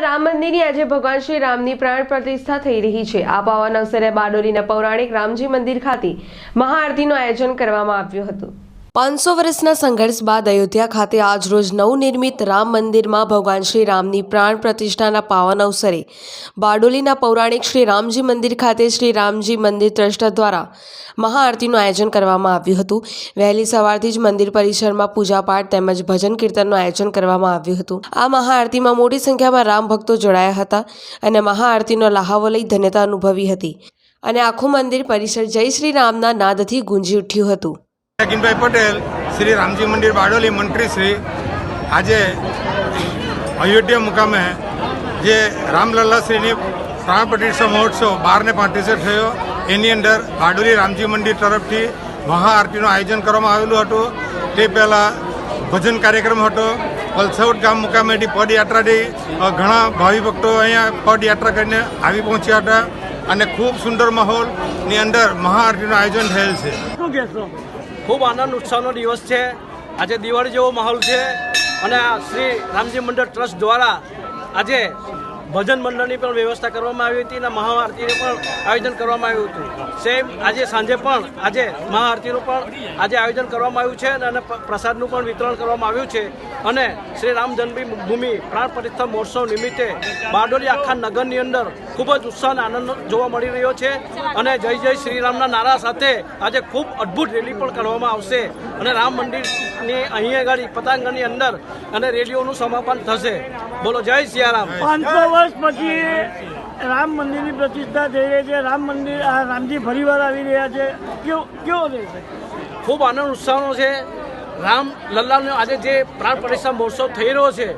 રામ મંદિરની આજે ભગવાન શ્રી રામની પ્રાણ પ્રતિષ્ઠા થઈ રહી છે. આ પાવન અવસરે બારડોલીના પૌરાણિક રામજી મંદિર ખાતે મહાઆરતીનું આયોજન કરવામાં આવ્યું હતું. પાંચસો વર્ષના સંઘર્ષ બાદ અયોધ્યા ખાતે આજરોજ નવનિર્મિત રામ મંદિરમાં ભગવાન શ્રી રામની પ્રાણ પ્રતિષ્ઠાના પાવન અવસરે બારડોલીના પૌરાણિક શ્રી રામજી મંદિર ખાતે શ્રી રામજી મંદિર ટ્રસ્ટ દ્વારા મહાઆરતીનું આયોજન કરવામાં આવ્યું હતું. વહેલી સવારથી જ મંદિર પરિસરમાં પૂજાપાઠ તેમજ ભજન કીર્તનનું આયોજન કરવામાં આવ્યું હતું. આ મહાઆરતીમાં મોટી સંખ્યામાં રામ ભક્તો જોડાયા હતા અને મહાઆરતીનો લહાવો લઈ ધન્યતા અનુભવી હતી અને આખું મંદિર પરિસર જય શ્રી રામના નાદથી ગુંજી ઉઠ્યું હતું. કિનભાઈ પટેલ, શ્રી રામજી મંદિર બારડોલી મંત્રીશ્રી આજે અયોધ્યા મુકામે જે રામલલ્લાશ્રીની પ્રાણ પ્રતિષ્ઠા મહોત્સવ બારને પાંત્રીસે થયો, એની અંદર બારડોલી રામજી મંદિર તરફથી મહાઆરતીનું આયોજન કરવામાં આવેલું હતું. તે પહેલાં ભજન કાર્યક્રમ હતો. વલસાડ ગામ મુકામેથી પદયાત્રાથી ઘણા ભાવિ ભક્તો અહીંયા પદયાત્રા કરીને આવી પહોંચ્યા હતા. અને ખૂબ સુંદર માહોલની અંદર મહાઆરતીનું આયોજન થયેલ છે. ખૂબ આનંદ ઉત્સાહનો દિવસ છે. આજે દિવાળી જેવો માહોલ છે અને શ્રી રામજી મંડળ ટ્રસ્ટ દ્વારા આજે ભજન મંડળની પણ વ્યવસ્થા કરવામાં આવી હતી અને મહાઆરતીનું પણ આયોજન કરવામાં આવ્યું હતું. સેમ આજે સાંજે પણ આજે મહાઆરતીનું પણ આજે આયોજન કરવામાં આવ્યું છે અને પ્રસાદનું પણ વિતરણ કરવામાં આવ્યું છે. અને શ્રી રામ જન્મભૂમિ પ્રાણ પ્રતિષ્ઠા મહોત્સવ નિમિત્તે બારડોલી આખા નગરની અંદર ખૂબ જ ઉત્સાહ અને આનંદ જોવા મળી રહ્યો છે. અને જય જય શ્રી રામના નારા સાથે આજે ખૂબ અદ્ભુત રેલી પણ કરવામાં આવશે. અને રામ મંદિરની અહીં આગળ પતંગની અંદર અને રેલીઓનું સમાપન થશે. બોલો, જય સિયારામ. પાંચસો વર્ષ પછી રામ મંદિરની પ્રતિષ્ઠા થઈ રહી છે. રામ મંદિર, આ રામજી ફરીવાર આવી રહ્યા છે. કેવો કેવો રહેશે ખૂબ આનંદ ઉત્સાહનો છે. રામ લલ્લાનો આજે જે પ્રાણ પ્રતિષ્ઠા મહોત્સવ થઈ રહ્યો છે,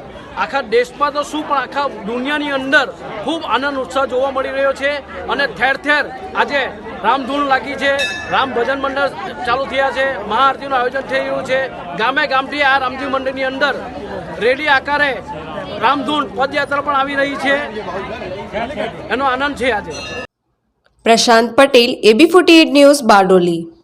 આખા દેશમાં તો શું પણ આખા દુનિયાની અંદર ખૂબ આનંદ ઉત્સાહ જોવા મળી રહ્યો છે અને ઠેર ઠેર આજે રામધૂન લાગી છે. રામ ભજન મંડળ ચાલુ થયા છે. મહાઆરતીનું આયોજન થઈ રહ્યું છે. ગામે ગામથી આ રામજી મંડળની અંદર રેલી આકારે રામધૂન પદયાત્રા પણ આવી રહી છે. એનો આનંદ છે આજે. Prashant Patel AB forty news Bardoli.